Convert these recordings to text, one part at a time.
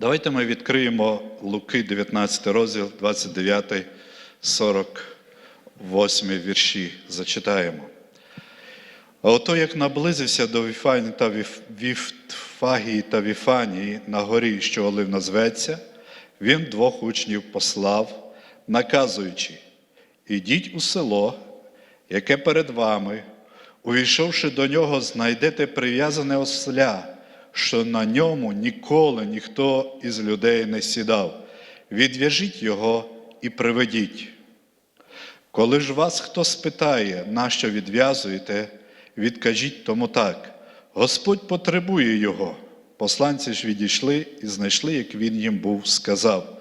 Давайте ми відкриємо Луки 19 розділ, 29, 48 вірші. Зачитаємо. А ото як наблизився до Віфані та Віф... Та Віфанії на горі, що Олив назветься, він двох учнів послав, наказуючи: Ідіть у село, яке перед вами, увійшовши до нього, знайдете прив'язане осля, що на ньому ніколи ніхто із людей не сідав. Відв'яжіть його і приведіть. Коли ж вас хто спитає, нащо відв'язуєте, відкажіть тому так: Господь потребує його. Посланці ж відійшли і знайшли, як він їм був сказав.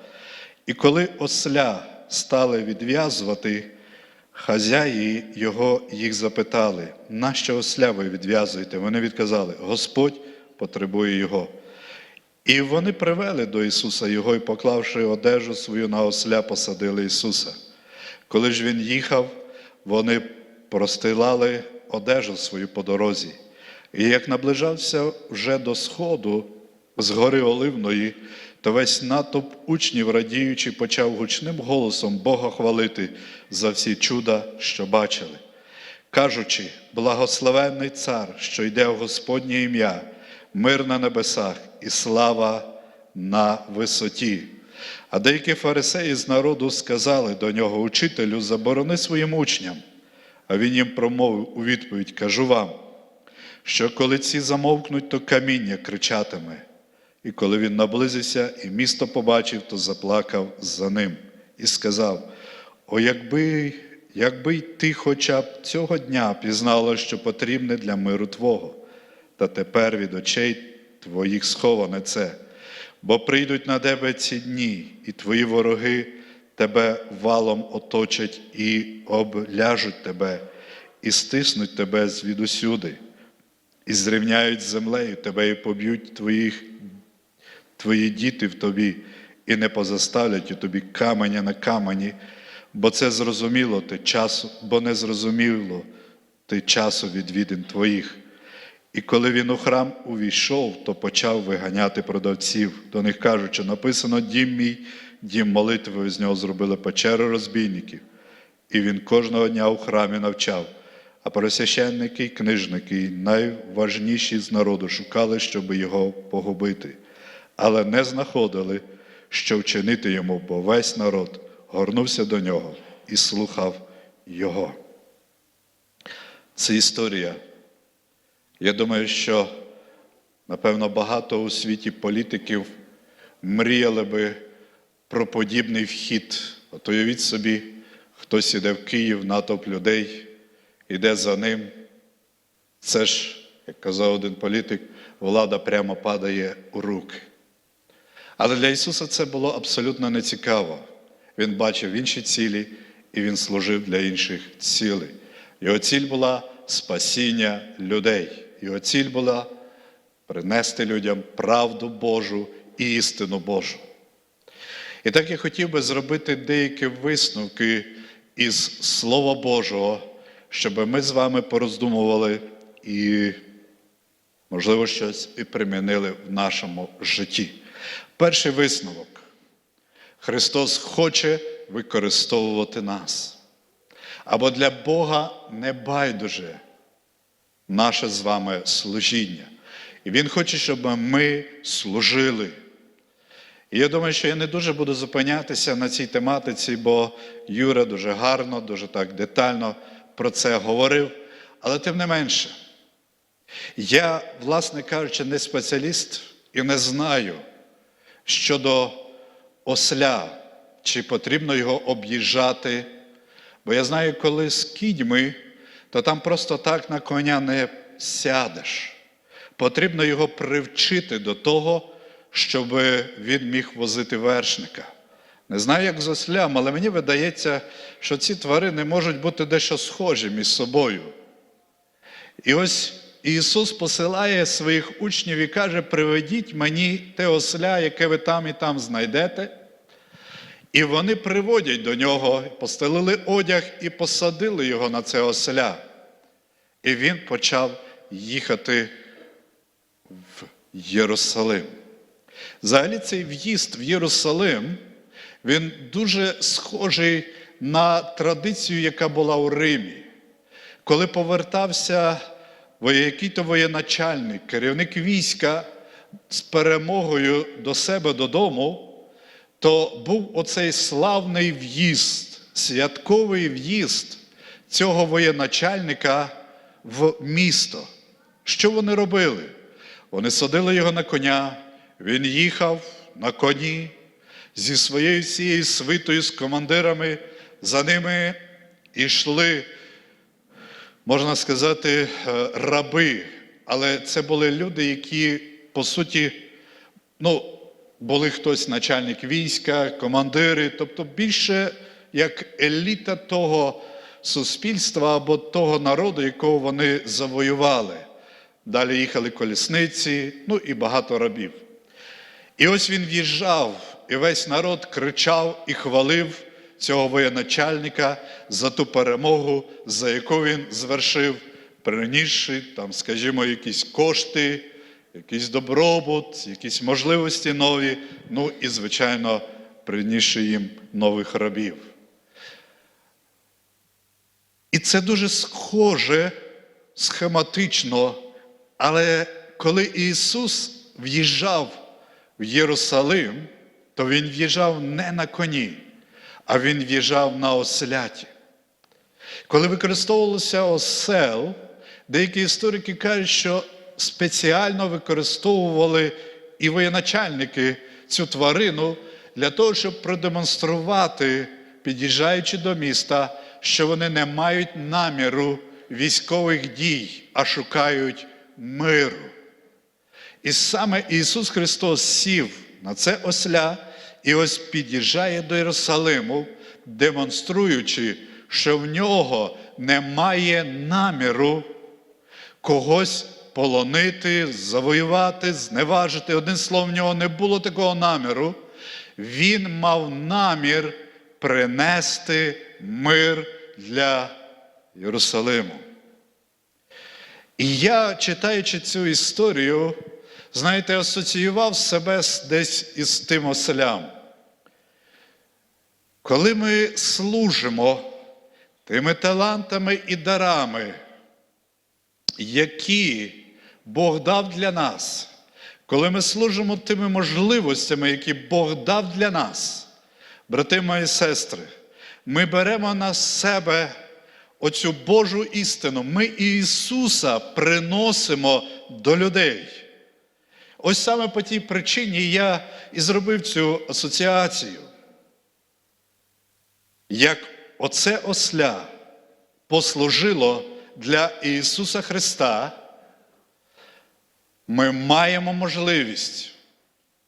І коли осля стали відв'язувати, хазяї його їх запитали, нащо осля ви відв'язуєте? Вони відказали, Господь потребує його. І вони привели до Ісуса його і, поклавши одежу свою на осля, посадили Ісуса. Коли ж він їхав, вони простилали одежу свою по дорозі. І як наближався вже до сходу з гори Оливної, то весь натовп учнів, радіючи, почав гучним голосом Бога хвалити за всі чуда, що бачили, кажучи, благословенний цар, що йде в Господнє ім'я, мир на небесах і слава на висоті. А деякі фарисеї з народу сказали до нього, учителю, заборони своїм учням. А він їм промовив у відповідь: кажу вам, що коли ці замовкнуть, то каміння кричатиме. І коли він наблизився і місто побачив, то заплакав за ним і сказав: О, якби, якби й ти хоча б цього дня пізнала, що потрібне для миру Твого, та тепер від очей твоїх сховане це, бо прийдуть на тебе ці дні, і твої вороги тебе валом оточать і обляжуть тебе, і стиснуть тебе звідусюди, і зрівняють з землею тебе, і поб'ють твоїх, твої діти в тобі, і не позаставлять у тобі каменя на камені, бо це зрозуміло ти часу, бо не зрозуміло ти часу відвідин твоїх. І коли він у храм увійшов, то почав виганяти продавців, до них кажучи, написано дім мій, дім молитви, з нього зробили печеру розбійників. І він кожного дня у храмі навчав. А пересвященники й книжники, найважніші з народу, шукали, щоб його погубити, але не знаходили, що вчинити йому, бо весь народ горнувся до нього і слухав його. Це історія. Я думаю, що, напевно, багато у світі політиків мріяли би про подібний вхід. От уявіть собі, хтось іде в Київ, натовп людей, іде за ним. Це ж, як казав один політик, влада прямо падає у руки. Але для Ісуса це було абсолютно нецікаво. Він бачив інші цілі, і Він служив для інших цілей. Його ціль була спасіння людей. Його ціль була принести людям правду Божу і істину Божу. І так я хотів би зробити деякі висновки із Слова Божого, щоб ми з вами пороздумували і, можливо, щось і примінили в нашому житті. Перший висновок. Христос хоче використовувати нас. Або для Бога не байдуже наше з вами служіння. І Він хоче, щоб ми служили. І я думаю, що я не дуже буду зупинятися на цій тематиці, бо Юра дуже гарно, дуже так детально про це говорив. Але тим не менше, я, власне кажучи, не спеціаліст і не знаю щодо осля, чи потрібно його об'їжджати. Бо я знаю, коли з кідьми, то там просто так на коня не сядеш. Потрібно його привчити до того, щоб він міг возити вершника. Не знаю, як з ослям, але мені видається, що ці тварини можуть бути дещо схожі між собою. І ось Ісус посилає своїх учнів і каже: приведіть мені те осля, яке ви там і там знайдете. І вони приводять до нього, постелили одяг і посадили його на це осля. І він почав їхати в Єрусалим. Взагалі, цей в'їзд в Єрусалим, він дуже схожий на традицію, яка була у Римі. Коли повертався який-то воєначальник, керівник війська з перемогою до себе додому, то був оцей славний в'їзд, святковий в'їзд цього воєначальника в місто. Що вони робили? Вони садили його на коня, він їхав на коні зі своєю цією свитою, з командирами, за ними йшли, можна сказати, е, раби. Але це були люди, які, по суті, ну, були хтось начальник війська, командири, тобто більше як еліта того суспільства або того народу, якого вони завоювали. Далі їхали колісниці, ну і багато рабів. І ось він в'їжджав, і весь народ кричав і хвалив цього воєначальника за ту перемогу, за яку він звершив, принісши там, скажімо, якісь кошти, якийсь добробут, якісь можливості нові, ну і, звичайно, принісши їм нових рабів. І це дуже схоже, схематично, але коли Ісус в'їжджав в Єрусалим, то Він в'їжджав не на коні, а Він в'їжджав на осляті. Коли використовувалося осел, деякі історики кажуть, що спеціально використовували і воєначальники цю тварину для того, щоб продемонструвати, під'їжджаючи до міста, що вони не мають наміру військових дій, а шукають миру. І саме Ісус Христос сів на це осля і ось під'їжджає до Єрусалиму, демонструючи, що в нього немає наміру когось полонити, завоювати, зневажити. Одним словом, в нього не було такого наміру. Він мав намір принести мир для Єрусалиму. І я, читаючи цю історію, знаєте, асоціював себе десь із тим оселям. Коли ми служимо тими талантами і дарами, які Бог дав для нас, коли ми служимо тими можливостями, які Бог дав для нас, брати мої сестри, ми беремо на себе оцю Божу істину. Ми Ісуса приносимо до людей. Ось саме по тій причині я і зробив цю асоціацію. Як оце осля послужило для Ісуса Христа, ми маємо можливість,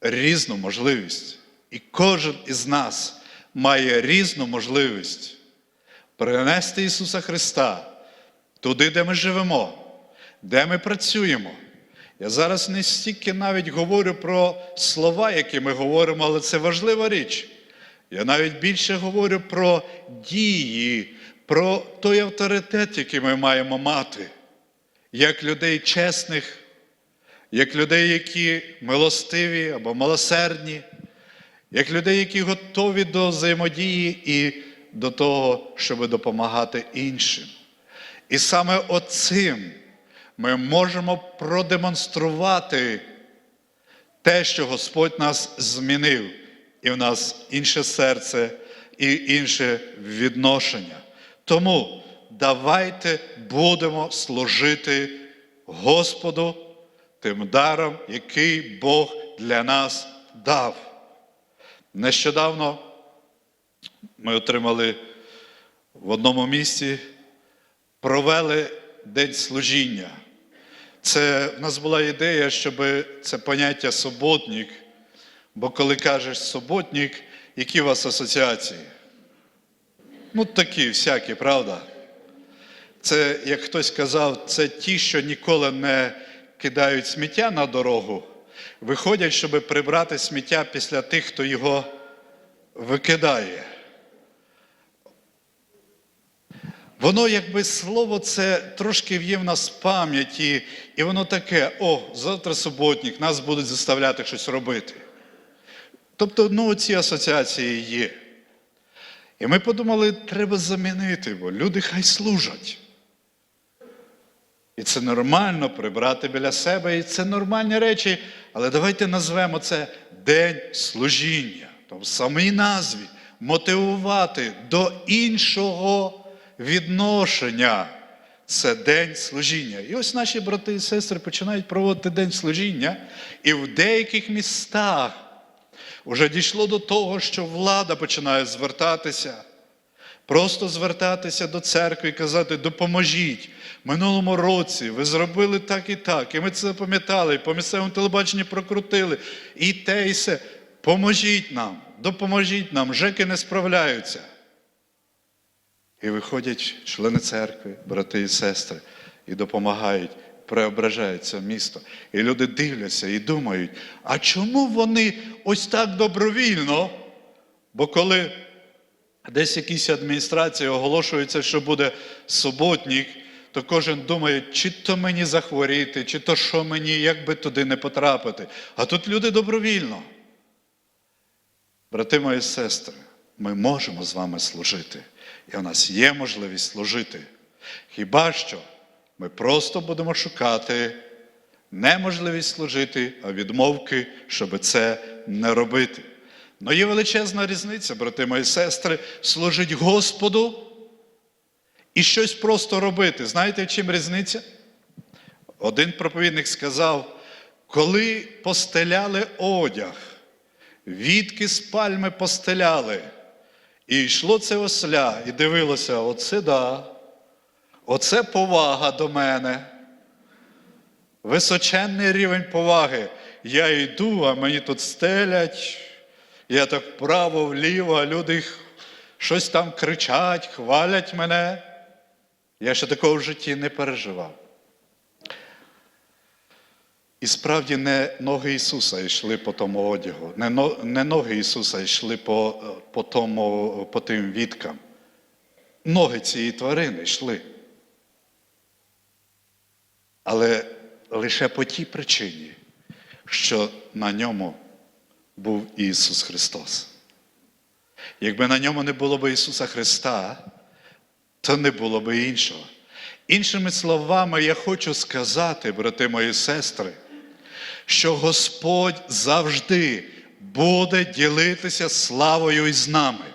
різну можливість, і кожен із нас має різну можливість принести Ісуса Христа туди, де ми живемо, де ми працюємо. Я зараз не стільки навіть говорю про слова, які ми говоримо, але це важлива річ. Я навіть більше говорю про дії, про той авторитет, який ми маємо мати, як людей чесних, як людей, які милостиві або милосердні, як людей, які готові до взаємодії і до того, щоб допомагати іншим. І саме оцим ми можемо продемонструвати те, що Господь нас змінив, і в нас інше серце і інше відношення. Тому давайте будемо служити Господу тим даром, який Бог для нас дав. Нещодавно ми отримали в одному місці, провели день служіння. Це в нас була ідея, щоб це поняття суботник, бо коли кажеш суботник, які у вас асоціації? Ну, такі всякі, правда? Це, як хтось казав, це ті, що ніколи не кидають сміття на дорогу, виходять, щоб прибрати сміття після тих, хто його викидає. Воно, якби слово, це трошки в'є в нас пам'яті, і воно таке: о, завтра суботник, нас будуть заставляти щось робити. Тобто, ну, ці асоціації є. І ми подумали, треба замінити, бо люди хай служать. І це нормально прибрати біля себе, і це нормальні речі. Але давайте назвемо це День служіння. Тобто в самій назві мотивувати до іншого відношення. Це День служіння. І ось наші брати і сестри починають проводити День служіння, і в деяких містах вже дійшло до того, що влада починає звертатися. Просто звертатися до церкви і казати, допоможіть. Минулому році ви зробили так і так, і ми це запам'ятали, і по місцевому телебаченню прокрутили. І те, і все. Поможіть нам, допоможіть нам, жеки не справляються. І виходять члени церкви, брати і сестри, і допомагають, преображають це місто. І люди дивляться і думають, а чому вони ось так добровільно? Бо коли десь якісь адміністрації оголошується, що буде суботник, то кожен думає, чи то мені захворіти, чи то що мені, як би туди не потрапити. А тут люди добровільно. Брати мої сестри, ми можемо з вами служити. І у нас є можливість служити. Хіба що ми просто будемо шукати не можливість служити, а відмовки, щоб це не робити. Ну є величезна різниця, брати мої сестри, служить Господу і щось просто робити. Знаєте, в чим різниця? Один проповідник сказав, коли постеляли одяг, відки з пальми постеляли, і йшло це осля, і дивилося, оце да, оце повага до мене. Височенний рівень поваги. Я йду, а мені тут стелять, я так вправо, вліво, а люди щось там кричать, хвалять мене. Я ще такого в житті не переживав. І справді не ноги Ісуса йшли по тому одягу, не, ноги Ісуса йшли по, по, тому, по тим віткам. Ноги цієї тварини йшли. Але лише по тій причині, що на ньому був Ісус Христос. Якби на ньому не було б Ісуса Христа, то не було б іншого. Іншими словами, я хочу сказати, брати мої сестри, що Господь завжди буде ділитися славою із нами.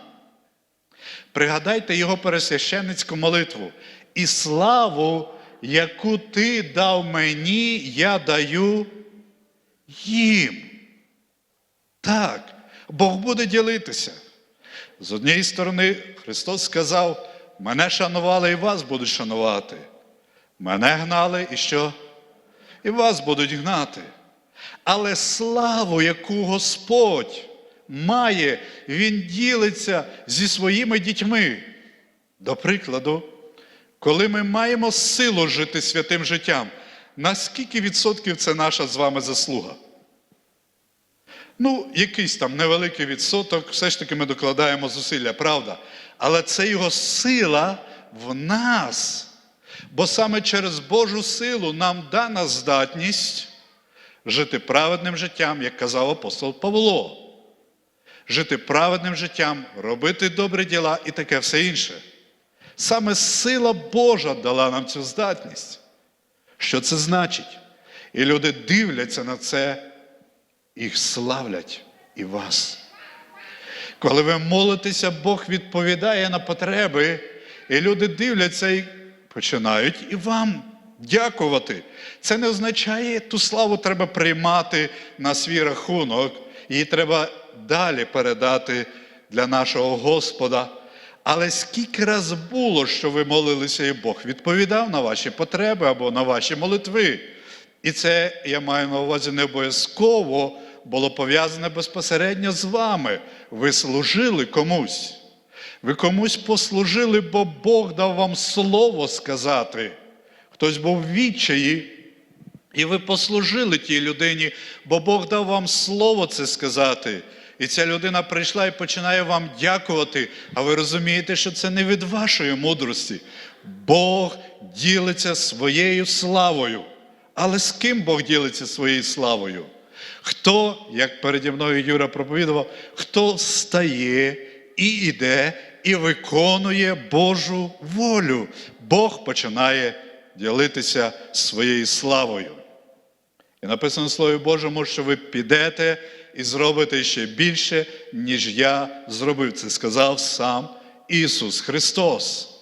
Пригадайте його пересвященницьку молитву. І славу, яку ти дав мені, я даю їм. Так, Бог буде ділитися. З однієї сторони, Христос сказав, мене шанували і вас будуть шанувати. Мене гнали і що? І вас будуть гнати. Але славу, яку Господь має, Він ділиться зі своїми дітьми. До прикладу, коли ми маємо силу жити святим життям, на скільки відсотків це наша з вами заслуга? Ну, якийсь там невеликий відсоток, все ж таки ми докладаємо зусилля, правда. Але це його сила в нас. Бо саме через Божу силу нам дана здатність жити праведним життям, як казав апостол Павло. Жити праведним життям, робити добрі діла і таке все інше. Саме сила Божа дала нам цю здатність. Що це значить? І люди дивляться на це їх славлять і вас. Коли ви молитеся, Бог відповідає на потреби, і люди дивляться і починають і вам дякувати. Це не означає, ту славу треба приймати на свій рахунок, її треба далі передати для нашого Господа. Але скільки раз було, що ви молилися, і Бог відповідав на ваші потреби або на ваші молитви. І це я маю на увазі не обов'язково було пов'язане безпосередньо з вами. Ви служили комусь. Ви комусь послужили, бо Бог дав вам слово сказати. Хтось був в відчаї, і ви послужили тій людині, бо Бог дав вам слово це сказати. І ця людина прийшла і починає вам дякувати. А ви розумієте, що це не від вашої мудрості. Бог ділиться своєю славою. Але з ким Бог ділиться своєю славою? Хто, як переді мною Юра проповідував, хто встає і йде, і виконує Божу волю, Бог починає ділитися своєю славою. І написано в Слові Божому, що ви підете і зробите ще більше, ніж я зробив. Це сказав сам Ісус Христос.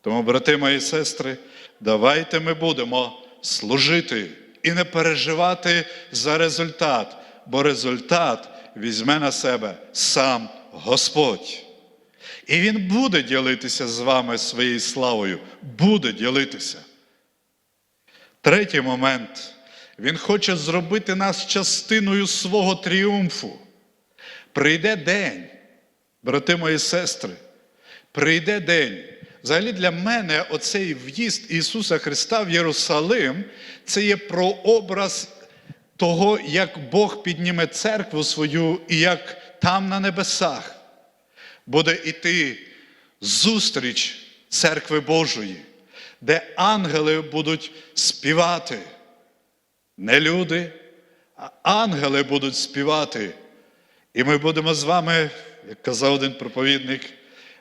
Тому, брати мої сестри, давайте ми будемо служити і не переживати за результат, бо результат візьме на себе сам Господь. І Він буде ділитися з вами своєю славою, буде ділитися. Третій момент. Він хоче зробити нас частиною свого тріумфу. Прийде день, брати мої сестри, прийде день. Взагалі для мене оцей в'їзд Ісуса Христа в Єрусалим це є прообраз того, як Бог підніме церкву свою і як там на небесах буде йти зустріч церкви Божої, де ангели будуть співати. Не люди, а ангели будуть співати. І ми будемо з вами, як казав один проповідник,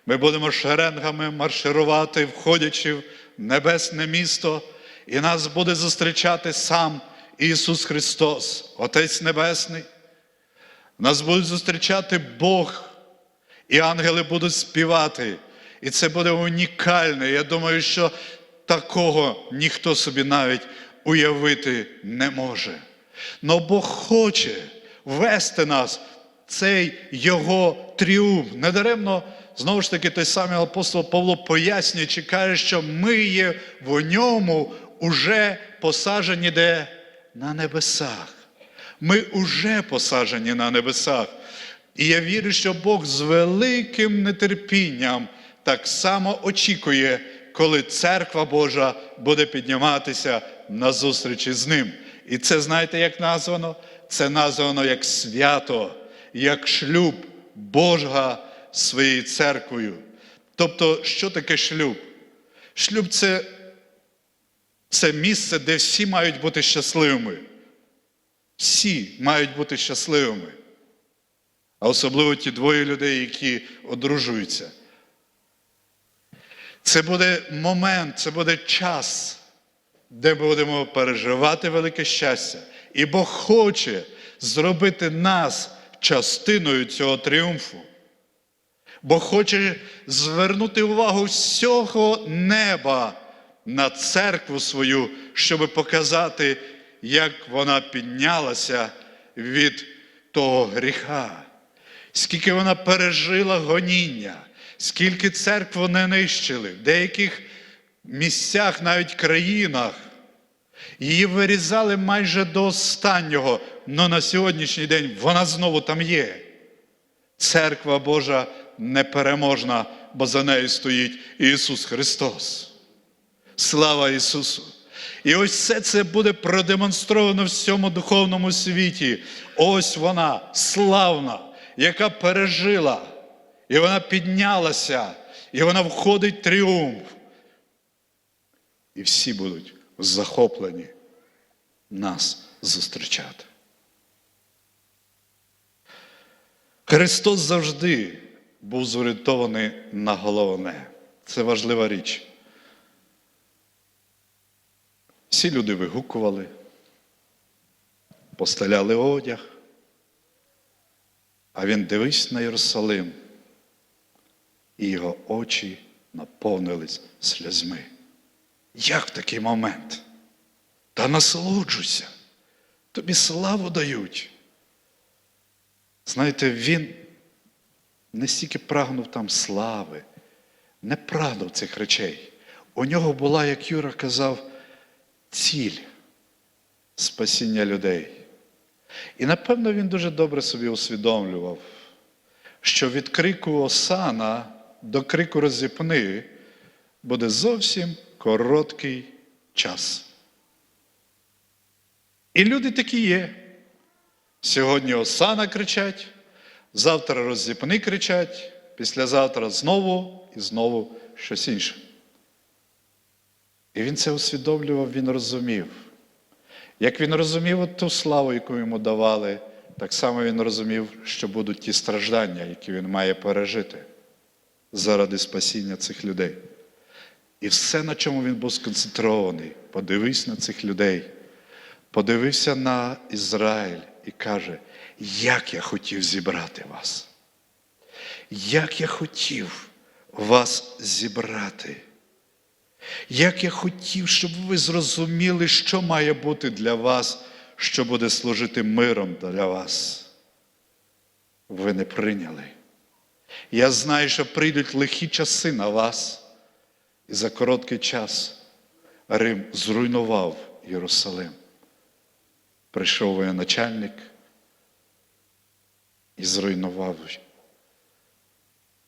ми будемо шеренгами марширувати, входячи в небесне місто, і нас буде зустрічати сам Ісус Христос, Отець Небесний. Нас будуть зустрічати Бог, і ангели будуть співати. І це буде унікальне. Я думаю, що такого ніхто собі навіть уявити не може. Но Бог хоче вести нас цей Його тріумф. Недаремно, знову ж таки, той самий апостол Павло пояснює, чи каже, що ми є в ньому уже посаджені де на небесах. Ми уже посаджені на небесах. І я вірю, що Бог з великим нетерпінням так само очікує, коли церква Божа буде підніматися на зустрічі з ним. І це знаєте, як названо? Це названо як свято, як шлюб Божга своєю церквою. Тобто, що таке шлюб? Шлюб це, це місце, де всі мають бути щасливими. Всі мають бути щасливими. А особливо ті двоє людей, які одружуються. Це буде момент, це буде час, де будемо переживати велике щастя. І Бог хоче зробити нас частиною цього тріумфу. Бог хоче звернути увагу всього неба на церкву свою, щоб показати, як вона піднялася від того гріха, скільки вона пережила гоніння, скільки церкву не нищили, в деяких місцях, навіть країнах. Її вирізали майже до останнього, але на сьогоднішній день вона знову там є. Церква Божа непереможна, бо за нею стоїть Ісус Христос. Слава Ісусу! І ось все це буде продемонстровано в всьому духовному світі. Ось вона, славна, яка пережила, і вона піднялася, і вона входить в тріумф. І всі будуть захоплені нас зустрічати. Христос завжди був зорієнтований на головне. Це важлива річ. Всі люди вигукували, постеляли одяг, а він дивився на Єрусалим, і його очі наповнились сльозьми. Як в такий момент? Та насолоджуйся, тобі славу дають. Знаєте, він не стільки прагнув там слави, не прагнув цих речей. У нього була, як Юра казав, ціль спасіння людей. І напевно він дуже добре собі усвідомлював, що від крику Осана до крику розіпни буде зовсім короткий час. І люди такі є. Сьогодні Осана кричать, завтра роззіпни кричать, післязавтра знову і знову щось інше. І він це усвідомлював, він розумів. Як він розумів ту славу, яку йому давали, так само він розумів, що будуть ті страждання, які він має пережити заради спасіння цих людей. І все, на чому він був сконцентрований, подивись на цих людей, подивився на Ізраїль і каже, як я хотів зібрати вас. Як я хотів вас зібрати. Як я хотів, щоб ви зрозуміли, що має бути для вас, що буде служити миром для вас. Ви не прийняли. Я знаю, що прийдуть лихі часи на вас, і за короткий час Рим зруйнував Єрусалим. Прийшов воєначальник і зруйнував.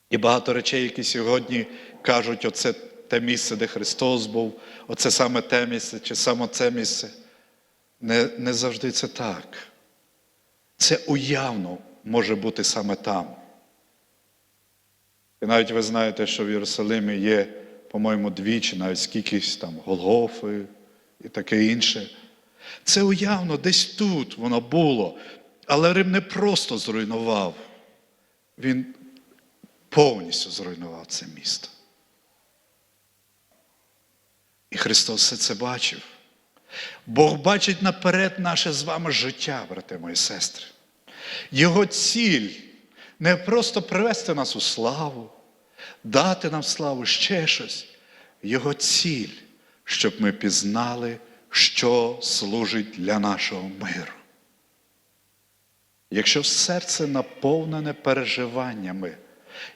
І багато речей, які сьогодні кажуть, оце те місце, де Христос був, оце саме те місце, чи саме це місце. Не, не завжди це так. Це уявно може бути саме там. І навіть ви знаєте, що в Єрусалимі є, по-моєму, двічі, навіть скількись там Голгофи і таке інше. Це уявно, десь тут воно було. Але Рим не просто зруйнував, він повністю зруйнував це місто. І Христос все це бачив. Бог бачить наперед наше з вами життя, брати мої сестри. Його ціль не просто привести нас у славу, дати нам славу ще щось. Його ціль, щоб ми пізнали, що служить для нашого миру. Якщо серце наповнене переживаннями,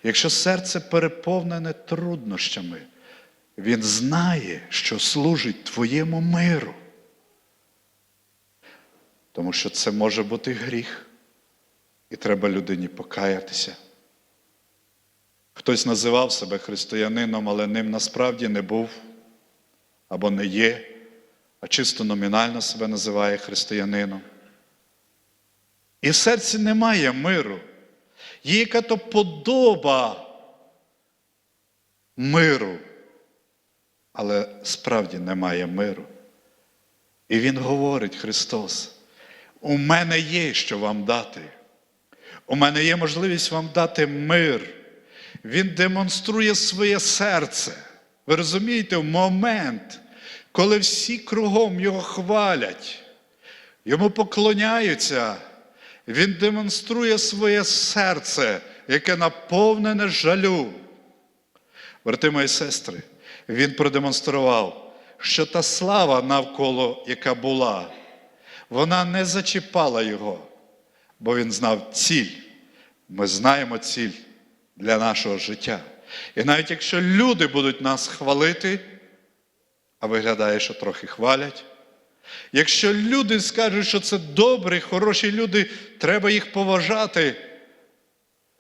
якщо серце переповнене труднощами, він знає, що служить твоєму миру. Тому що це може бути гріх, і треба людині покаятися. Хтось називав себе християнином, але ним насправді не був або не є, а чисто номінально себе називає християнином. І в серці немає миру. Є яка-то подоба миру, але справді немає миру. І Він говорить, Христос, у мене є що вам дати. У мене є можливість вам дати мир. Він демонструє своє серце. Ви розумієте, в момент, коли всі кругом його хвалять, йому поклоняються, він демонструє своє серце, яке наповнене жалю. Брати мої сестри, він продемонстрував, що та слава навколо, яка була, вона не зачіпала його, бо він знав ціль. Ми знаємо ціль для нашого життя. І навіть якщо люди будуть нас хвалити, а виглядає, що трохи хвалять, якщо люди скажуть, що це добрі, хороші люди, треба їх поважати,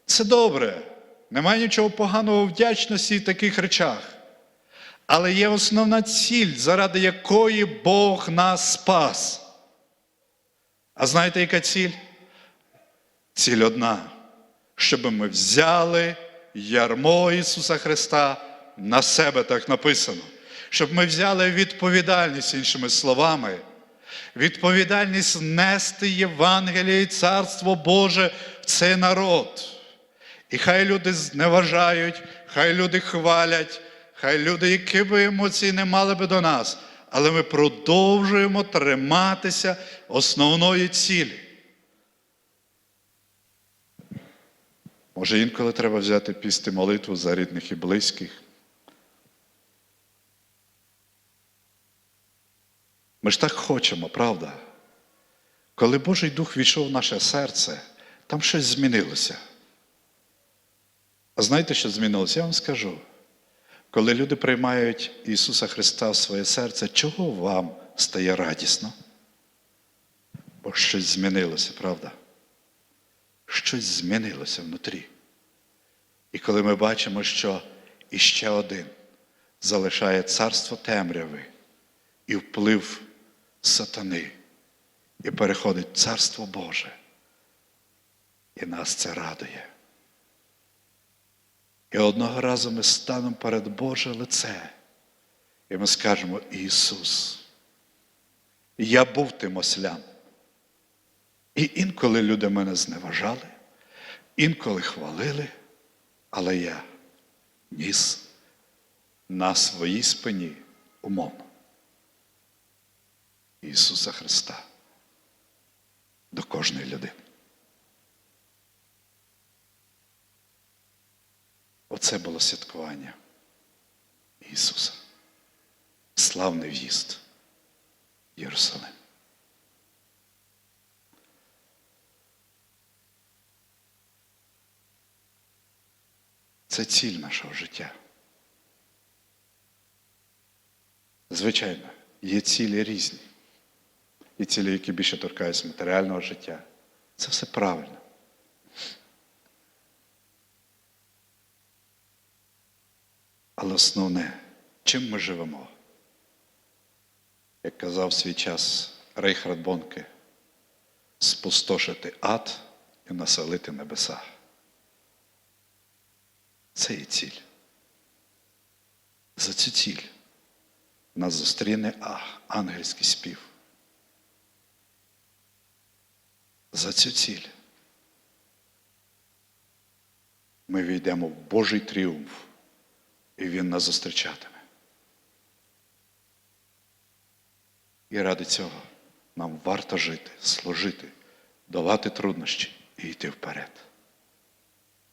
це добре. Немає нічого поганого в вдячності і таких речах. Але є основна ціль, заради якої Бог нас спас. А знаєте, яка ціль? Ціль одна, щоб ми взяли ярмо Ісуса Христа на себе, так написано. Щоб ми взяли відповідальність, іншими словами, відповідальність нести Євангеліє і Царство Боже в цей народ. І хай люди зневажають, хай люди хвалять, хай люди, які би емоції не мали би до нас, але ми продовжуємо триматися основної цілі. Може, інколи треба взяти пісти молитву за рідних і близьких. Ми ж так хочемо, правда? Коли Божий Дух війшов в наше серце, там щось змінилося. А знаєте, що змінилося? Я вам скажу. Коли люди приймають Ісуса Христа в своє серце, чого вам стає радісно? Бо щось змінилося, правда? Щось змінилося внутрі. І коли ми бачимо, що іще один залишає царство темряви і вплив сатани, і переходить в царство Боже, і нас це радує. І одного разу ми станемо перед Боже лице, і ми скажемо Ісус, Я був тим ослям. І інколи люди мене зневажали, інколи хвалили, але я ніс на своїй спині умовно Ісуса Христа до кожної людини. Оце було святкування Ісуса. Славний в'їзд в Єрусалим. Це ціль нашого життя. Звичайно, є цілі різні. І цілі, які більше торкаються матеріального життя. Це все правильно. Але основне, чим ми живемо? Як казав свій час Рейхард Бонке, спустошити ад і населити небеса. Це є ціль. За цю ціль нас зустріне ангельський спів. За цю ціль ми війдемо в Божий тріумф, і Він нас зустрічатиме. І ради цього нам варто жити, служити, долати труднощі і йти вперед.